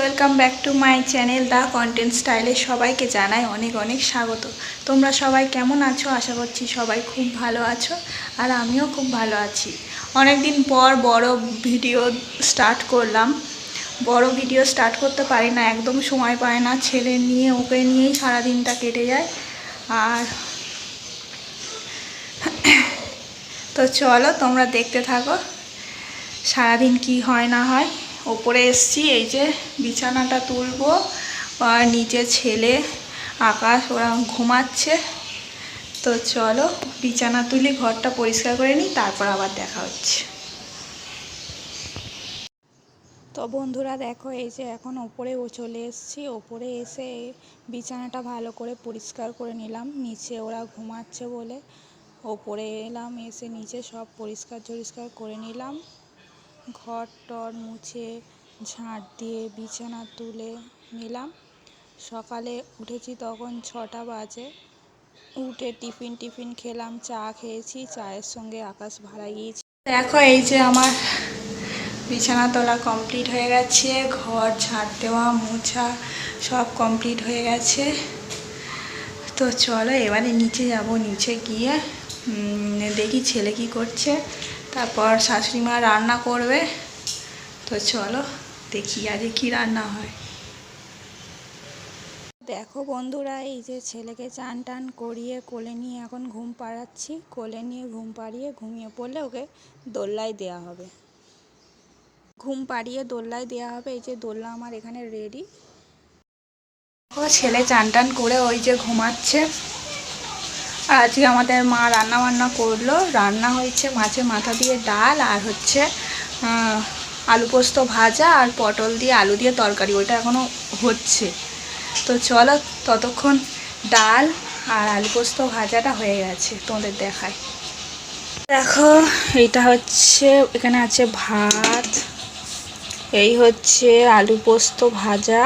Welcome back to my channel the content স্টাইলে সবাইকে জানাই অনেক অনেক স্বাগত। তোমরা সবাই কেমন আছো? আশা করছি সবাই খুব ভালো আছো আর আমিও খুব ভালো আছি। অনেক দিন পর বড় ভিডিও স্টার্ট করলাম। বড় ভিডিও স্টার্ট করতে পারি না, একদম সময় পায় না, ছেলে নিয়ে, ওকে নিয়েই সারাদিনটা কেটে যায়। আর তো চলো তোমরা দেখতে থাকো, সারাদিন কি হয় না হয়। ওপরে এসছি, এই যে বিছানাটা তুলবো। আর নিচে ছেলে, আকাশ, ওরা ঘুমাচ্ছে। তো চলো, বিছানা তুলি, ঘরটা পরিষ্কার করে নিই, তারপর আবার দেখা হচ্ছে। তো বন্ধুরা, দেখো, এই যে এখন ওপরে ও চলে এসেছি। ওপরে এসে বিছানাটা ভালো করে পরিষ্কার করে নিলাম। নিচে ওরা ঘুমাচ্ছে বলে। ওপরে এলাম, এসে নিচে সব পরিষ্কার টরিষ্কার করে নিলাম। ঘর টর মুছে ঝাঁট দিয়ে বিছানা তুলে নিলাম। সকালে উঠেছি তখন ছটা বাজে। উঠে টিফিন টিফিন খেলাম, চা খেয়েছি, চায়ের সঙ্গে আকাশ ভাড়া গিয়েছি। দেখো এই যে আমার বিছানা তোলা কমপ্লিট হয়ে গেছে, ঘর ঝাঁট দেওয়া, মোছা সব কমপ্লিট হয়ে গেছে। তো চলো এবারে নিচে যাব, নিচে গিয়ে দেখি ছেলে কি করছে। তারপর শাশুড়ি মা রান্না করবে। তো চলো দেখি আজ কি রান্না হয়। দেখো বন্ধুরা এই যে ছেলেকে চান টান করিয়ে কোলে নিয়ে এখন ঘুম পাড়াচ্ছি। কোলে নিয়ে ঘুম পাড়িয়ে ঘুমিয়ে পড়লে ওকে দোল্লায় দেওয়া হবে। ঘুম পাড়িয়ে দোল্লায় দেওয়া হবে এই যে দোল্লা আমার এখানে রেডি ও ছেলে চান টান করে ওই যে ঘুমাচ্ছে। আর আজকে আমাদের মা রান্না বান্না করল। রান্না হয়েছে মাছের মাথা দিয়ে ডাল আর হচ্ছে আলু পোস্ত ভাজা আর পটল দিয়ে আলু দিয়ে তরকারি। ওইটা এখনও হচ্ছে। তো চলো ততক্ষণ ডাল আর আলু পোস্ত ভাজাটা হয়ে গেছে তোমাদের দেখায়। দেখো, এটা হচ্ছে, এখানে আছে ভাত, এই হচ্ছে আলু পোস্ত ভাজা,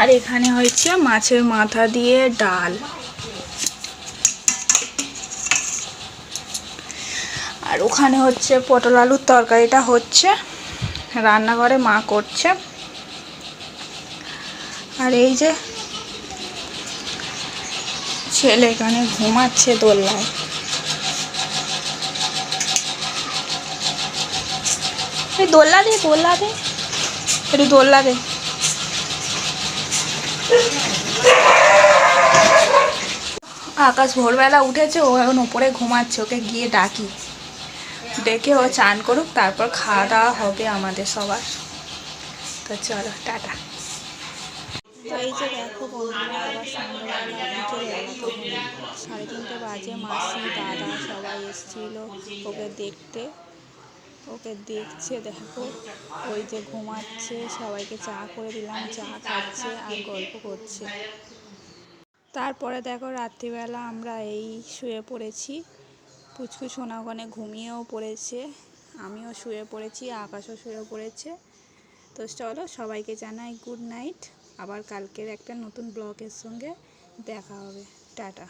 আর এখানে হয়েছে মাছের মাথা দিয়ে ডাল। আর ওখানে হচ্ছে পটল আলুর তরকারিটা হচ্ছে। রান্নাঘরে মা করছে। আর এই যে ছেলে এখানে ঘুমাচ্ছে দোল্লায় দোল্লা দে দোল্লা দে। একটু দোল্লা দে। আকাশ ভোরবেলা উঠেছে, ও এখন উপরে ঘুমাচ্ছে, ওকে গিয়ে ডাকি। ডেকে ও চান করুক, তারপর খাওয়া দাওয়া হবে আমাদের সবার। তো চলো, টাটা। তো এই যে দেখো বন্ধুরা, আবার সন্ধ্যাবেলা সাড়ে তিনটে বাজে, মাসি, দাদা সবাই এসেছিল ওকে দেখতে। ওকে দেখছে, দেখো, ওই যে ঘুমাচ্ছে, সবাইকে চা করে দিলাম, চা খাচ্ছে আর গল্প করছে। তারপরে দেখো, রাত্রিবেলা আমরা এই শুয়ে পড়েছি। পুচকু সোনা ওখানে ঘুমিয়েও পড়েছে, আমিও শুয়ে পড়েছি, আকাশও শুয়ে পড়েছে। তো চলো সবাইকে জানাই গুড নাইট, আবার কালকের একটা নতুন ব্লগের সঙ্গে দেখা হবে। টাটা।